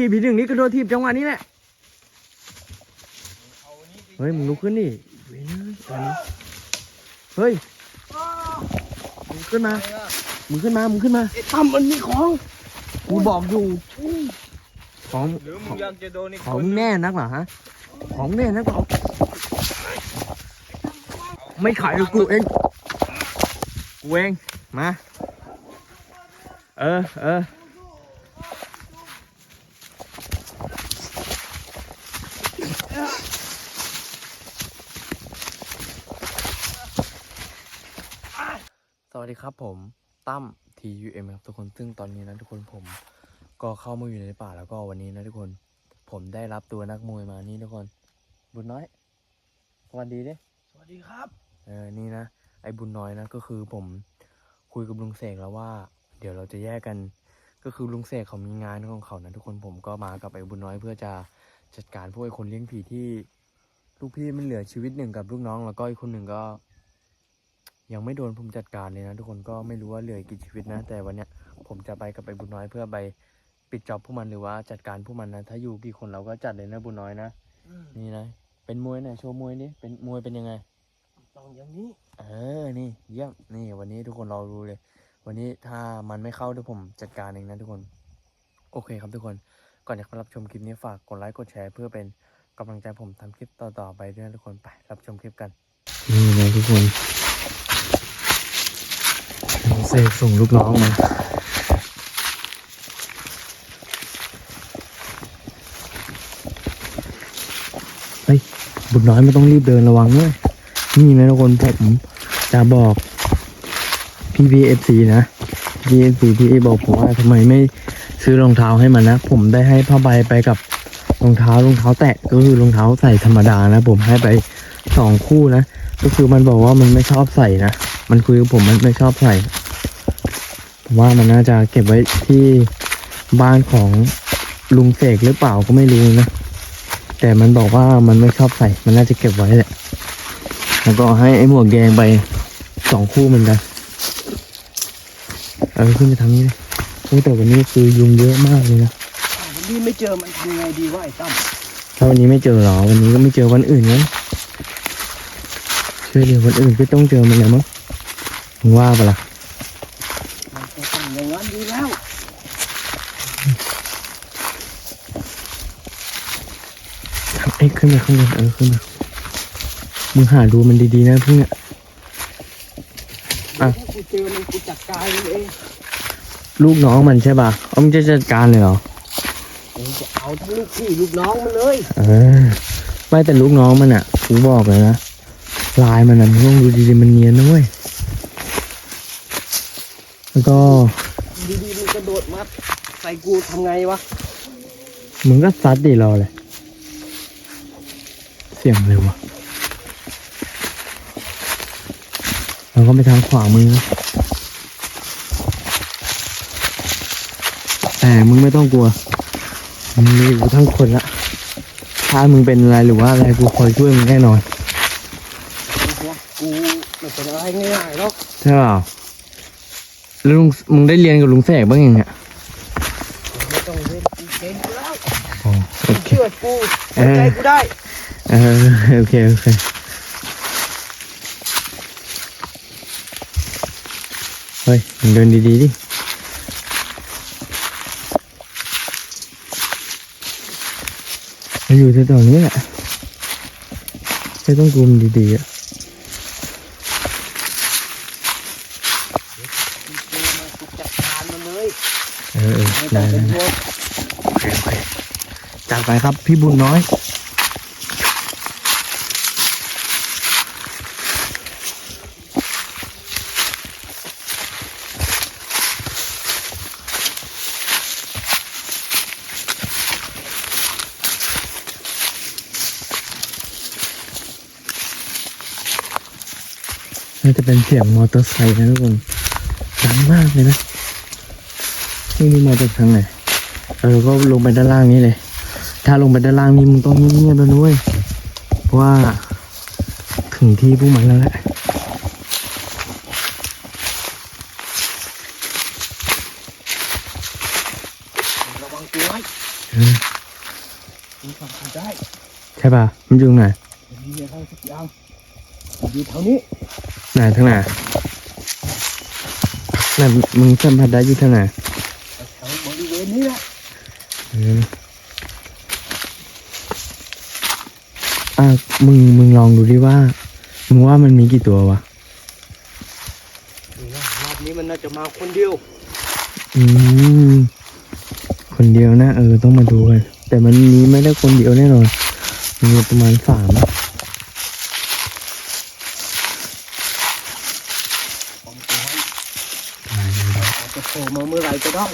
ทีบีหนึ่งนี่กระโดดทีบจังหวะนี้แหละ เฮ้ยมึงลุกขึ้นดิเว้ยตอนนี้เฮ้ยมึงขึ้นมา มึงขึ้นมา มึงขึ้นมาไอ้ตั้มมันมีของ กูบอกอยู่ ของหรือมึงอยากจะโดนอีกของคนมึงแน่นักเหรอฮะ ของแน่นักเหรอไม่ขายหรอกกูเอง กูเอง มา เออ เออ สวัสดีครับผมตั้ม TUM ครับทุกคนซึ่งตอนนี้นะทุกคนผมก็เข้ามาอยู่ในป่าแล้วก็วันนี้นะทุกคน ผมได้รับตัวนักมวยมานี่ทุกคน บุญน้อย สวัสดีดิสวัสดีครับ เออนี่นะ ไอ้บุญน้อยนะก็คือผมคุยกับลุงเสกแล้วว่า เดี๋ยวเราจะแยกกัน ก็คือลุงเสกเขามีงานของเขานะทุกคนผมก็มากับไอ้บุญน้อยเพื่อจะ จัดการพวกไอ้คนเลี้ยงผีที่ลูกพี่มันเหลือชีวิตหนึ่งกับลูกน้อง แล้วก็อีกคนหนึ่งก็ ยังไม่โดนผมจัดการเลยนะทุกคนก็ไม่รู้ว่าเหลืออีกกี่ชีวิตนะ แต่วันเนี้ยผมจะไปกับไอ้บุญน้อยเพื่อไปปิดจ็อบพวกมันหรือว่าจัดการพวกมันนะถ้าอยู่กี่คนเราก็จัดเลยนะบุญน้อยนะนี่นะเป็นมวยหน่อยโชว์มวยนี่เป็นมวยเป็นยังไงต้องอย่างนี้ เออนี่เยี่ยมนี่ วันนี้ทุกคนรอรู้เลย วันนี้ถ้ามันไม่เข้าเดี๋ยวผมจัดการเองนะทุกคน โอเคครับทุกคน ก่อนจะรับชมคลิปนี้ฝากกดไลค์กดแชร์เพื่อเป็นกำลังใจผมทำคลิปต่อๆไปด้วยนะทุกคนไปรับชมคลิปกัน นี่นะทุกคนเสกส่งลูกน้องมาเฮ้ยบุญน้อยไม่ต้องรีบเดินระวังด้วยนี่นะทุกคนผมจะบอกพี่พีเอฟซีนะพีเอฟซีพี่บอกผมว่าทำไมไม่ ซื้อรองเท้าให้มันนะ ผมได้ให้ผ้าใบไปกับรองเท้ารองเท้าแตะก็คือรองเท้าใส่ธรรมดานะ ผมให้ไปสองคู่นะ ก็คือมันบอกว่ามันไม่ชอบใส่นะ มันคุยกับผมมันไม่ชอบใส่ผมว่ามันน่าจะเก็บไว้ที่บ้านของลุงเสกหรือเปล่าก็ไม่รู้นะ แต่มันบอกว่ามันไม่ชอบใส่ มันน่าจะเก็บไว้แหละ แล้วก็ให้ไอ้หมวกแดงไปสองคู่เหมือนกัน เออขึ้นไปทางนี้เลยโอ้ แต่วันนี้คือยุงเยอะมากเลยนะวันนี้ไม่เจอมันทำไงดีวะไอ้ตั้มถ้าวันนี้ไม่เจอหรอ วันนี้ก็ไม่เจอวันอื่นงั้นเชื่อเดี๋ยววันอื่นก็ต้องเจอมันแล้วมั้งมึงว่าปะล่ะมันจะต้องอย่างนั้นดีแล้วเอ้ยขึ้นมาข้างบนเออขึ้นมามึงหาดูมันดีๆนะพวกเนี้ยอะถ้ากูเจอมันกูจัดการมันเอง ลูกน้องมันใช่ป่ะเอามึงจะจัดการเลยเหรอกูจะเอาทั้งลูกพี่ลูกน้องมันเลยเออไม่แต่ลูกน้องมันอะกูบอกเลยนะลายมันอะมึงต้องดูดีๆมันเนียนนะเว้ยแล้วก็ดีๆมันกระโดดมาใส่กูทำไงวะมึงก็ซัดดิรอเลย เสียงเร็วอะเราก็ไปทางขวามือนะ แต่มึงไม่ต้องกลัวมึงมีกูทั้งคนละ ถ้ามึงเป็นอะไรหรือว่าอะไรกูคอยช่วยมึงแน่นอน กูไม่เป็นอะไรง่ายๆหรอกใช่เปล่าแล้วลุงมึงได้เรียนกับลุงแสกบ้างยังเนี่ยไม่ต้องเล่นกูเก่งอยู่แล้วอ๋อโอเค เชื่อกูเอไว้อใจกูได้เออโอเคโอเคเฮ้ยมึงเดินดีๆดิ มัน อยู่ที่ตรงนี้แหละไม่ต้องกลุมดีๆอะกูเจอมันกูจัดการมันเลยเออเออไม่ต้ได้องเป็นได้ห่วงโอเคโอเคจากไปครับพี่บุญน้อย น่าจะเป็นเสียงมอเตอร์ไซค์นะทุกคนดังมากเลยนะนี่นี่มาจากทางไหนเออก็ลงไปด้านล่างนี้เลย ถ้าลงไปด้านล่างนี้มึงต้องเงียบๆแล้วนุ้ยเพราะว่าถึงที่พวกมันแล้วแหละระวังตัวไว้เออกูสัมผัสได้ใช่ป่ะมันอยู่ตรงไหนมันมีอะไรสักอย่างอยู่แถวนี้ ไหนทางไหนไหนมึงสัมผัสได้อยู่ทางไหนแถวบริเวณนี้แหละเอออะมึงมึงลองดูดิว่า มึงว่ามันมีกี่ตัววะนี่นะรอบนี้มันน่าจะมาคนเดียว อืม คนเดียวนะเออต้องมาดูกันแต่มันมีไม่ได้คนเดียวแน่นอนมีประมาณสามอะ ของตัวไว้ ตายเลย อา จะโผล่มาเมื่อไรก็ได้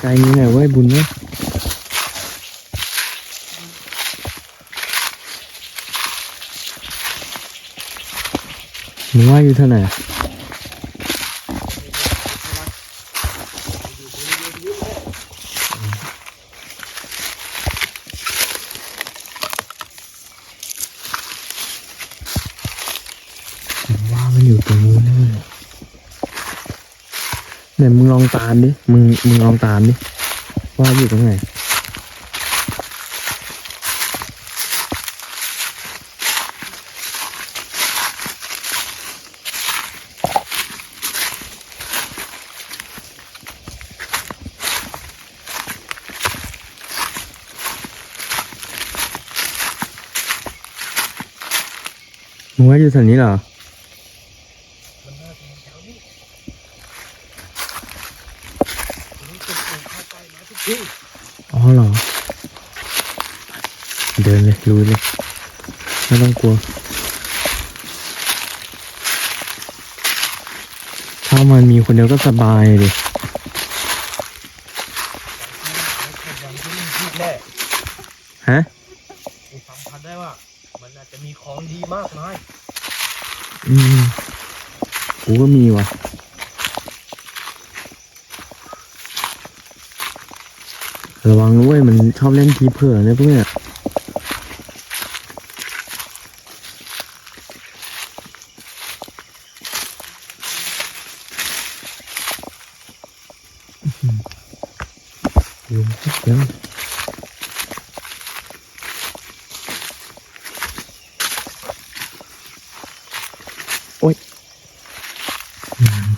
ไกลๆนี้หน่อยเว้ยบุญเว้ยมึงว่าอยู่เท่าไหร่อะผมว่ามันอยู่ตรงนู้นแน่เลย ไหนมึงลองตามดิ มึงมึงลองตามดิ ว่าอยู่ตรงไหน มึงว่าอยู่แถวนี้เหรอ มันน่าจะอยู่แถวนี้นี่เป็นคนเข้าใกล้มาทุกที อ๋อเหรอ เดินเลยลุยเลย ไม่ต้อง กลัว ถ้ามันมีคนเดียวก็สบายดิวันที่นี่ที่แรกฮะกูสัมผัสได้ว่า มันน่าจะมีของดีมากมาย อืมกูก็มีว่ะระวังด้วยมันชอบเล่นทีเผื่อเนี่ยพวกเนี้ยอื้อหือยุงโคตรเยอะโอ๊ยน้ำที่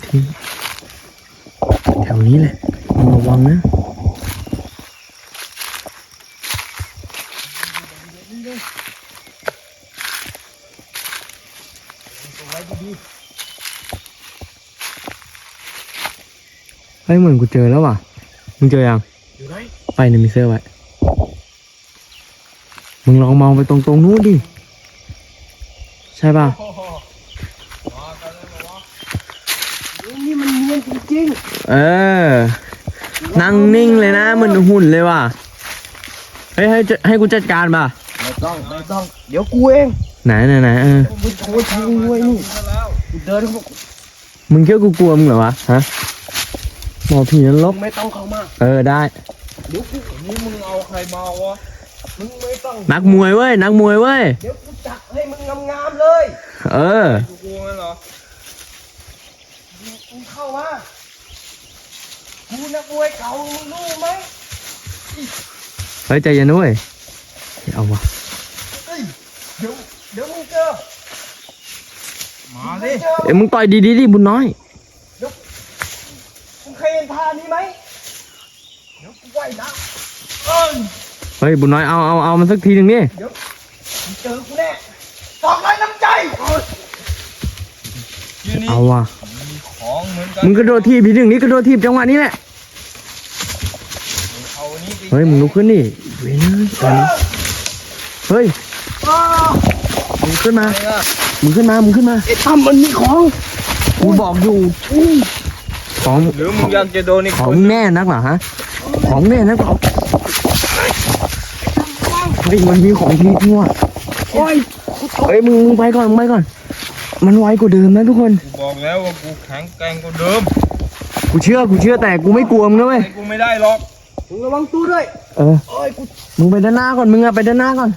แถวนี้แหละมึงระวังนะเฮ้ยเหมือนกูเจอแล้วว่ะ มึงเจอยังๆอยู่ไหนไปในมิเซอร์ไว้ มึงลองมองไปตรงตรงนู้นดิ ใช่ป่ะ โอ้โหมากันแล้วเหรอวะเฮ้ยนี่มันเนียน จริง เออ นั่งนิ่งเลยนะเหมือนหุ่นเลยว่ะ เฮ้ยให้จะให้กูจัดการป่ะๆไม่ต้องไม่ต้อง เดี๋ยวกูเองไหนไหนไหนเออมึงโทรชิงด้วยนี่กูเดินเข้ามามึงเชื่อกูกลัวมึงเหรอวะฮะหมอผีนรมึกงไม่ต้องเข้ามาเออได้ เดี๋ยวกูนี่มึงเอาใครมาวะมึงไม่ต้องนักมวยเว้ยนักมวยเว้ย เดี๋ยวกูจัดให้มึงงามๆเลยเออ กูกลัวงั้นเหรอมึงเข้ามา กูนักมวยเก่ามึงรู้ไหมเฮ้ยใจเย็นด้วยเอาวะเอ้ยเดี๋ยวเดี๋ยวมึงเจอมามึดิงเจอเอ้ยมึงต่อยดีๆดิบุญน้อยมึงเคยเห็นท่านี้ไหมเดี๋ยวกูไหวนะเอ้ยเฮ้ยบุญน้อยเอาเอาเอามันสักทีหนึ่งดิเดี๋ยวมึงเจอกูแน่ฝากไว้น้ำใจเอ้ยยืนนี่เอาว่ะ มีของเหมือนกันมึงกระโดดทีบทีหนึ่งนี่กระโดดทีบจังหวะนี้แหละ เอาอันนี้ไปเฮ้ยมึงลุกขึ้นดิเว้ยนะตอนนี้เฮ้ยอ้าวมึงขึ้นมาไงล่ะมึงขึ้นมามึงขึ้นมาไอ้ตั้มมันมีของกูบอกอยู่ของหรือมึงอยากจะโดนอีกขอคงนแน่นักเหรอฮะของแน่นักเหรอเฮ้ยมันมีของทีทั่วโอ้ยเฮ้ยมึงมึงไปก่อนมึงไปก่อน มันไวกว่าเดิมนะทุกคนกูบอกแล้วว่ากูแข็งแกร่งกว่าเดิมกูเชื่อกูเชื่อแต่กูไม่กลัวมึงนะเว้ยไอ้กูไม่ได้หรอก มึงระวังตัวด้วย เออ โอ้ยกูมึงไปด้านหน้าก่อน มึงอะไปด้านหน้าก่อน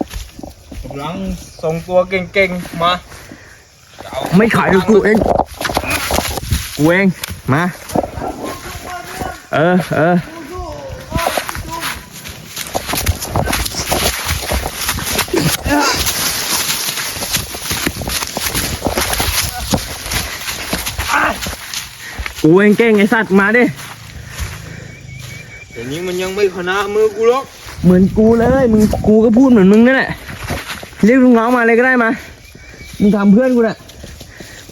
กหลังส่งตัวเก่งๆ มาจะเอาไม่ขายหรอกกูเอง กูเอง มา เออ เออ กูเองเก่งไอสัตว์มาดิ เดี๋ยวนี้มันยังไม่ขนามือกูหรอกเหมือนกูเลยมึงกูก็พูดเหมือนมึงนั่นแหละเรียกลูกน้องมาเลยก็ได้มามึงทำเพื่อนกูน่ะ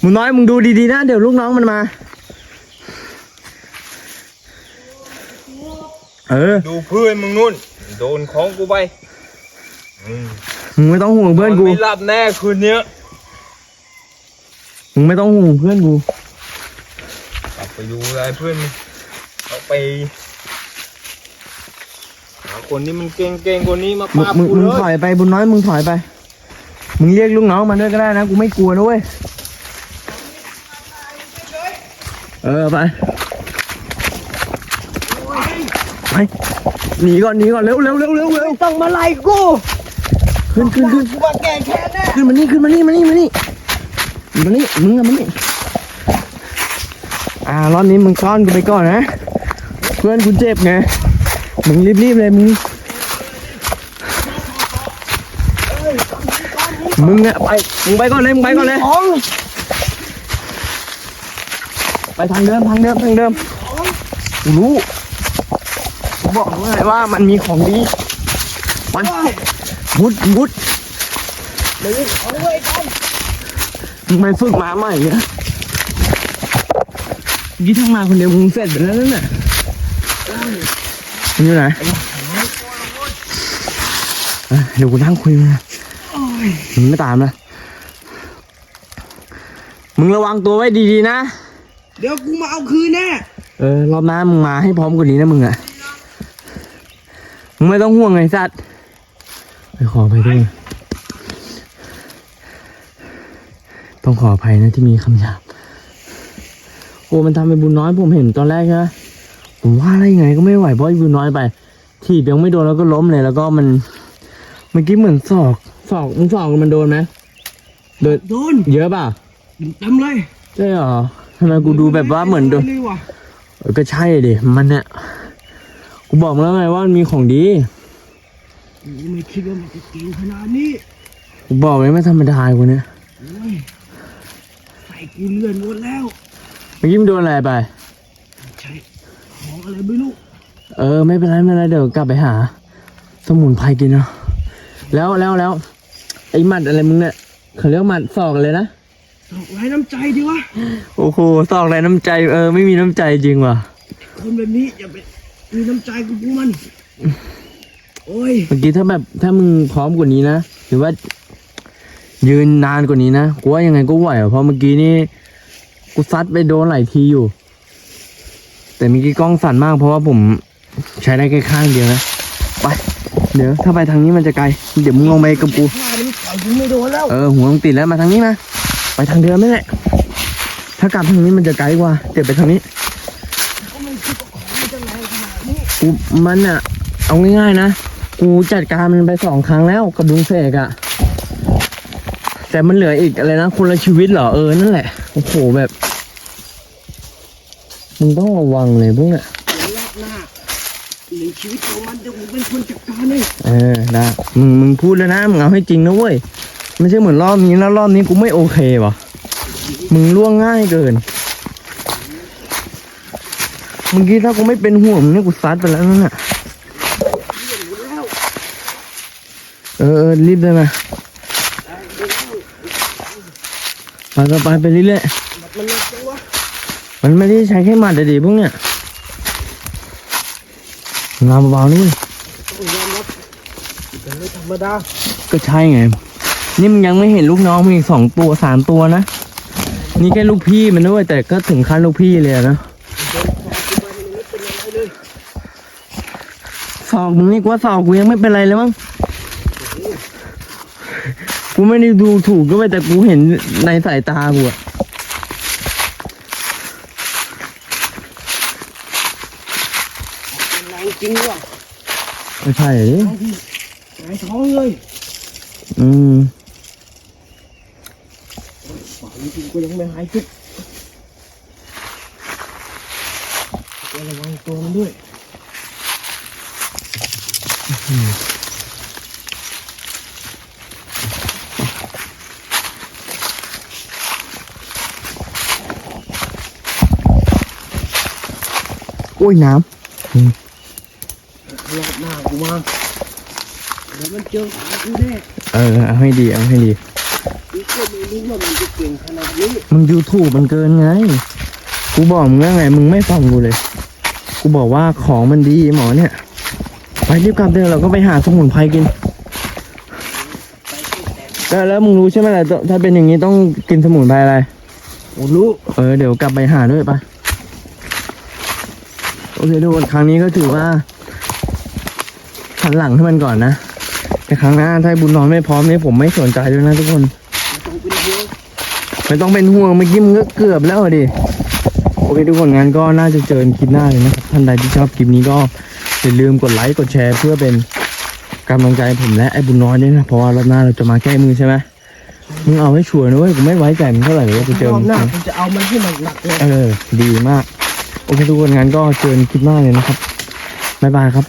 มึงน้อยมึงดูดีๆนะเดี๋ยวลูกน้องมันมา เออดูเพื่อนมึงนู่น โดนของกูไปอืมมึงไม่ต้องห่วงเพื่อนกู ไม่รับแน่คืนเนี้ยมึงไม่ต้องห่วงเพื่อนกู กลับไปดูอะไรเพื่อนมึงเอาไปหา คนที่มันเก่งๆกว่านี้มามึปงราบมึงกูมึงเลถอยยไปบุญน้อยมึงถอยไป มึงเรียกลูกน้องมาด้วยก็ได้นะกูไม่กลัวนะเว้ยเออไปไปหนีก่อนหนีก่อนเร็วเร็วเร็วเร็วเร็วต้องมาไล่กูขึ้นขึ้นขึ้นกูมาแก้แค้นแน่ขึ้นมานี่ขึ้นมานี่มานี่มานี่มานี่มึงอะมานี่อ่ารอบนี้มึงซ่อนกูไปก่อนนะเพื่อนกูเจ็บไง มึงรีบๆเลยมึงมึงอะไปมึงไปก่อนเลยมึงไปก่อนเลย ไปทางเดิมทางเดิมทางเดิมรู้กูบอกมึงเลยว่ามันมีของดีมันมุดมุดเดี๋ยวขอมันมึงไปฝึกมาใหม่นะยี่ทั้งมาคนเดียวมึงเสร็จไปแล้วนั่นน่ะ อยู่ไหนเอ้ยเดี๋ยวกูนั่งคุยมึงนะมึงไม่ตามนะมึงระวังตัวไว้ดีๆนะ เดี๋ยวกูมาเอาคืนแน่ เออรอบหน้ามึงมาให้พร้อมกว่านี้นะมึงอะมึงไม่ต้องห่วงไอ้สัตว์ไปขอไปด้วยต้องขออภัยนะที่มีคำหยาบ โอ้มันทำเป็นบุญน้อยผมเห็นตอนแรกใช่ไหม ผมว่าอะไรยังไงก็ไม่ไหวเพราะไอ้บุญน้อยไปทีบยังไม่โดนแล้วก็ล้มเลย แล้วก็มันเมื่อกี้เหมือนศอกศอกมึงศอกมันโดนไหมโดนโดนเยอะเปล่าเต็มเลยใช่เหรอทำไมกูดูแบบว่าเหมือนโดนเลยว่ะเออก็ใช่ดิมันเนี่ยกูบอกมึงแล้วไงว่ามันมีของดีกูไม่คิดว่ามันจะเก่งขนาดนี้กูบอกเลยไม่ธรรมดากูเนี่ยโอ้ยใส่กูเลื่อนหมดแล้วเมื่อกี้มันโดนอะไรไปใช่ข องอะไรไม่รู้เออไม่เป็นไรไม่เป็นไรเดี๋ยวกลับไปหา สมุนไพรกินเนาะแล้วแล้วแล้วไอ้หมัดอะไรมึงเนี่ยเขาเรียกหมัดศอกเลยนะตกไร้น้ำใจดีวะโอ้โหศอกอะไรน้ำใจเออไม่มีน้ำใจจริงว่ะคนแบบนี้อย่าไปมีน้ำใจกับพวกมันโอ้ยเมื่อกี้ถ้าแบบถ้ามึงพร้อมกว่านี้นะหรือว่า ยืนนานกว่านี้นะกูว่ายังไงก็ไหวอะเพราะเมื่อกี้นี่กูซัดไปโดนหลายทีอยู่ แต่เมื่อกี้กล้องสั่นมากเพราะว่าผมใช้ได้แค่ข้างเดียวนะ ไป เดี๋ยวถ้าไปทางนี้มันจะไกล เดี๋ยวมึงลงไปกับกูข้านี่ต่อยกูไม่โดนแล้วเออหัวมึงติดแล้วมาทางนี้มา ไปทางเดิมไม่แหละถ้ากลับทางนี้มันจะไกลกว่า เดี๋ยวไปทางนี้ก็ไม่คิดว่าของมันจะแรงขนาดนี้กูมันอะเอาง่ายๆนะ กูจัดการมันไปสองครั้งแล้วกับลุงเสกอะแต่มันเหลืออีกอะไรนะคนละชีวิตเหรอเออนั่นแหละ โอ้โหแบบ มึงต้องระวังเลยพวกเนี้ยเดี๋ยวรอบหน้าหนึ่งชีวิตของมันเดี๋ยวผมเป็นคนจัดการเองเออได้มึงมึงพูดแล้วนะมึงเอาให้จริงนะเว้ยไม่ใช่เหมือนรอบนี้แล้วรอบนี้กูไม่โอเควะมึงล่วงง่ายเกินเมื่อกี้ถ้ากูไม่เป็นห่วงมึงเนี่ยกูซัดไปแล้วนั่นน่ะเออเออรีบเลยมาไปไปไปไปเรื่อยมันเล็กจังวะๆ มันไม่ได้ใช้แค่หมัดแต่ดีพวกเนี้ยงานเบาๆนี่เว้ยต้องยอมรับเป็นไม่ธรรมดาก็ใช่ไง นี่มึงยังไม่เห็นลูกน้องมึงอีกสองตัวสามตัวนะ นี่แค่ลูกพี่มันด้วย แต่ก็ถึงขั้นลูกพี่เลยอะนะสอกมึงนี่กว่าสอกกูยังไม่เป็นไรเลยมั้งกูไม่ได้ดูถูกก็ไปแต่กูเห็นในสายตากูอะ เป็นแร งจริงว่ะไม่ใช่ดิไอ้ท้องเลยอืมป่านนี้จริงก็ยังไม่หายจุกก็ระวังตัวมันด้วยโอ้ยน้ รอบหน้ากูมาเดี๋ยวมันเจอขากูแน่ำเออเอาให้ดีเอาให้ดีกูก็ไม่รู้ว่ามันจะเก่งขนาดนี้มึงดูถูกมันเกินไง กูบอกมึงแล้วไง มึงไม่ฟังกูเลย กูบอกว่าของมันดีหมอเนี่ย ไปรีบกลับเดี๋ยวเราก็ไปหาสมุนไพรกินไปที่แตกแล้วแล้วมึงรู้ใช่ไหมล่ะถ้าเป็นอย่างนี้ต้องกินสมุนไพรอะไรกูรู้เออเดี๋ยวกลับไปหาด้วยไปโอเคทุกคนครั้งนี้ก็ถือว่า หันหลังให้มันก่อนนะแต่ครั้งหน้าถ้าบุญน้อยไม่พร้อมเนี่ยผมไม่สนใจด้วยนะทุกคนไม่ต้องเป็นห่วงไม่ต้องเป็นห่วงเมื่อกี้มึงก็เกือบแล้วอะดิโอเคทุกคนงั้นก็น่าจะเจอกันคลิปหน้าเลยนะครับท่านใดที่ชอบคลิปนี้ก็อย่าลืมกดไลค์กดแชร์เพื่อเป็นกำลังใจให้ผมและไอ้บุญน้อยด้วยนะเพราะว่ารอบหน้าเราจะมาแก้มือใช่ไหมมึงเอาให้ชัวร์นะเว้ยกูไม่ไว้ใจมึงเท่าไหร่เลยว่ากูเจอรอมึบงหน้ากูจะเอามันให้หนักๆเลย เออ ดีมาก โอเคทุกคนงั้นก็เจอกันคลิปหน้าเลยนะครับบ๊ายบายครับ